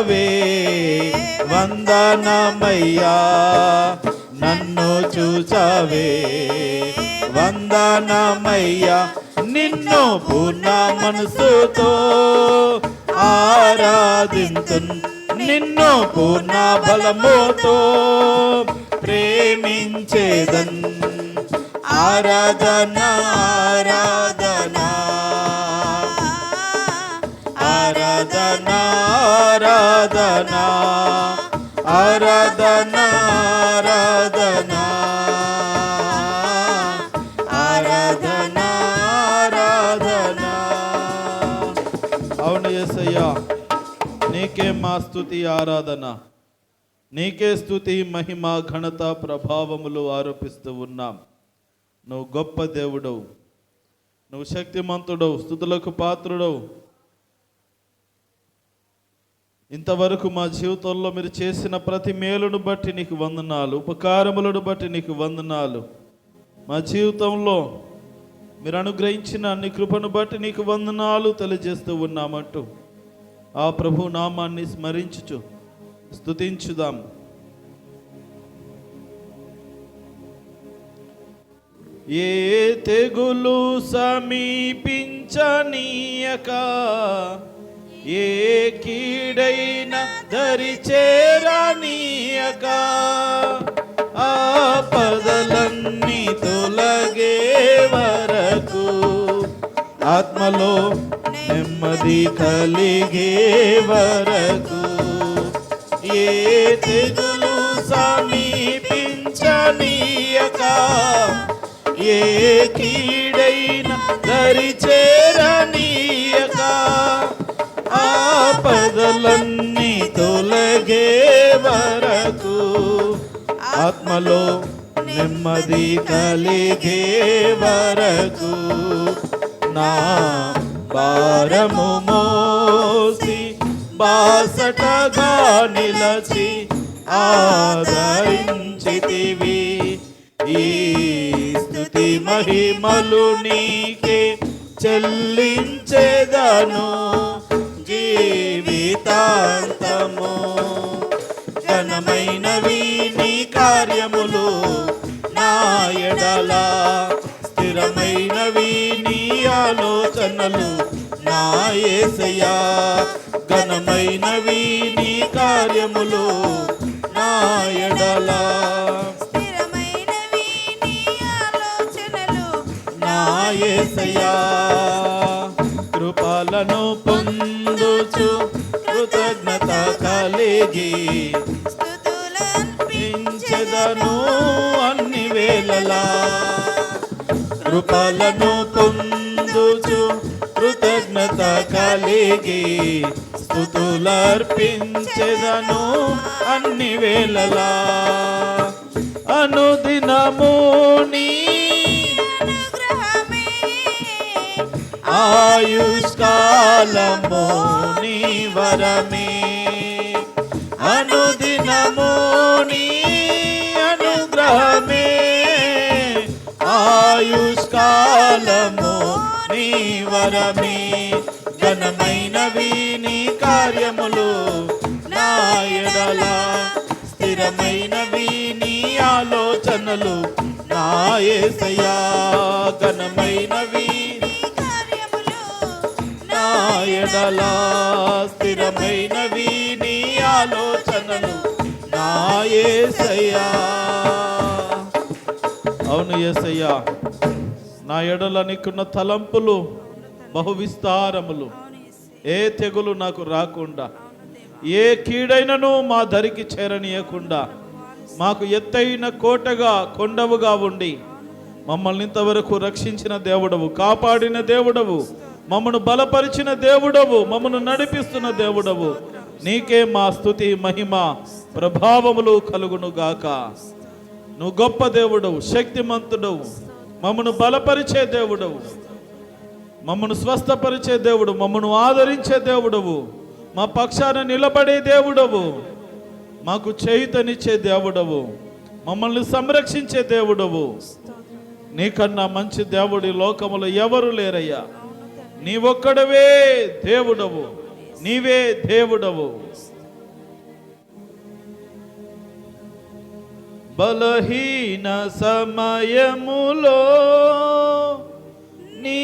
వే వందనమయ్యా నన్ను చూచావే. వందనమయ్యా నిన్ను పూర్ణ మనసుతో ఆరాధించు. నిన్ను పూర్ణ బలముతో ప్రేమించేదన్. ఆరాధన ఆరాధనా. ఆరాధన ఆరాధన ఆరాధన ఆరాధన. అవును యేసయ్యా నీకే మా స్తుతి ఆరాధన. నీకే స్థుతి మహిమ ఘనత ప్రభావములు ఆరోపిస్తూ ఉన్నాం. నువ్వు గొప్ప దేవుడవు. నువ్వు శక్తిమంతుడవు స్థుతులకు పాత్రుడవు. ఇంతవరకు మా జీవితంలో మీరు చేసిన ప్రతి మేలును బట్టి నీకు వందనాలు ఉపకారములను బట్టి నీకు వందనాలు. మా జీవితంలో మీరు అనుగ్రహించిన అన్ని కృపను బట్టి నీకు వందనాలు తెలియజేస్తూ ఉన్నామంటూ ఆ ప్రభు నామాన్ని స్మరించుచు స్తుతించుదాం. ఏ తెగులు సమీపించనీయక? ఏ కీడైన దరి చేరనీయక ఆపదలన్నీ తొలగే వరకు ఆత్మలో నెమ్మది కలిగే వరకు ఏ తెగులు సమీపించనీయక ఏ కీడైన దరి చేరనీయక బాధలన్నీ తొలగే వరకు ఆత్మలో నెమ్మది కలిగే వరకు నా భారము మోసి బాసటగా నిలచి ఆదరించితివి. ఈ స్థుతి మహిమలు నీకే చెల్లించేదను. నీ ఆలోచనలు నా ఏసయ్యా. ఘనమైనవి నీ కార్యములు నా ఎడల. నీ ఏసయ్యా. కృపలను పొందుచు కృతజ్ఞత కలిగి పింఛదను అన్ని వేళలా. కృపలను పొందుచు కృతజ్ఞత కలిగి స్థుతులర్పించెదను అన్ని వేళలా. అనుదినము నీ ఆయుష్కాలము నీ వరమే. అనుదినము నీ అనుగ్రహమే. ఆయుష్కాలము నీ వరమే. జనమైన విని కార్యములు నాయడలా స్థిరమైన విని ఆలోచనలు నాయసయా ఘనమైన విని కార్యములు నాయడలా స్థిరమైన విని ఆలోచనలు నాయసయా అవును యేసయ్యా. నా ఎడల నీకున్న తలంపులు బహు విస్తారములు ఏ తెగులు నాకు రాకుండా ఏ కీడైనను మా దరికి చేరనీయకుండా మాకు ఎత్తైన కోటగా కొండవుగా ఉండి మమ్మల్ని ఇంతవరకు రక్షించిన దేవుడవు కాపాడిన దేవుడవు మమ్మను బలపరిచిన దేవుడవు మమ్మను నడిపిస్తున్న దేవుడవు నీకే మా స్థుతి మహిమ ప్రభావములు కలుగును గాక నువ్వు గొప్ప దేవుడవు శక్తిమంతుడవు. మమ్మను బలపరిచే దేవుడవు. మమ్మను స్వస్థపరిచే దేవుడు మమ్మను ఆదరించే దేవుడవు. మా పక్షాన నిలబడే దేవుడవు. మాకు చేయుతనిచ్చే దేవుడవు. మమ్మల్ని సంరక్షించే దేవుడవు. నీకన్నా మంచి దేవుడి లోకములో ఎవరు లేరయ్యా? నీ ఒక్కడవే దేవుడవు. నీవే దేవుడవు. బలహీన సమయములో నీ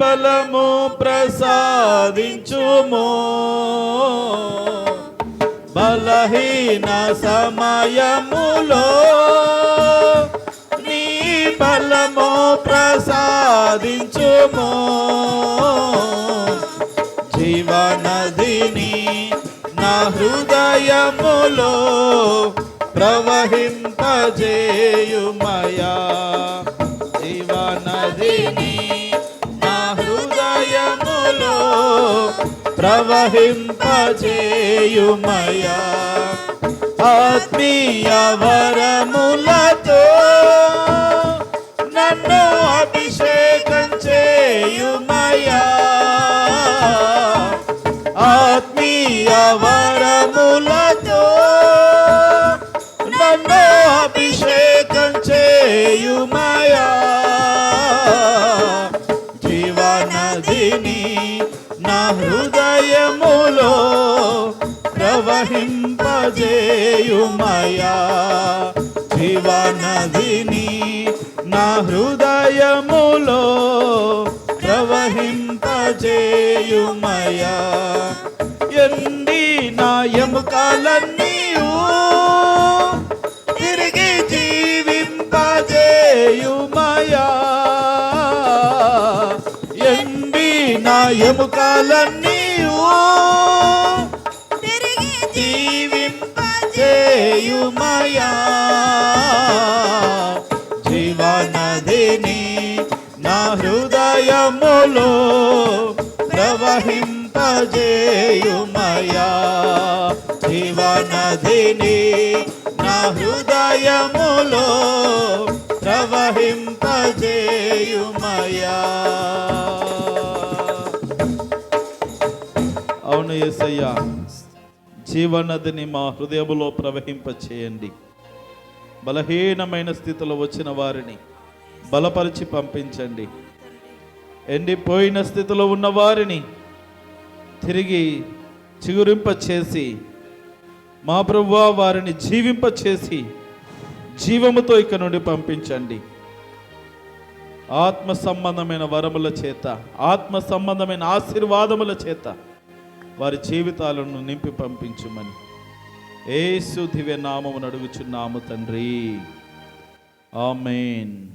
బలము ప్రసాదించుము. బలహీన సమయములో నీ బలము ప్రసాదించుము. జీవనదిని నా హృదయములో ప్రవహింపజేయుమయా. జీవనదిని నా హృదయములో ప్రవహింపజేయుమయా. ఆత్మీయ వరములతో జీవనదిని నా హృదయములో ప్రవహింపజేయుమయా. ఎండి నా ఎముకలన్నీయు తిరిగి జీవింపజేయుమయా. ఎండి నా ఎముకలన్నీయు తిరిగి జీవింపజేయుమయా. హృదయములో ప్రవహింపజేయుమయా. జీవనధిని నా హృదయములో ప్రవహింపజేయుమయా. అవును యేసయ్యా జీవనదిని మా హృదయములో ప్రవహింపచేయండి. బలహీనమైన స్థితిలో వచ్చిన వారిని బలపరిచి పంపించండి. ఎండిపోయిన స్థితిలో ఉన్న వారిని తిరిగి చిగురింప చేసి మా ప్రభువా వారిని జీవింప చేసి జీవముతో ఇక నుండి పంపించండి. ఆత్మ సంబంధమైన వరముల చేత ఆత్మ సంబంధమైన ఆశీర్వాదముల చేత వారి జీవితాలను నింపి పంపించుమని. ఏసు దివ్య నామమును అడుగుచున్నాము తండ్రి. ఆమెన్.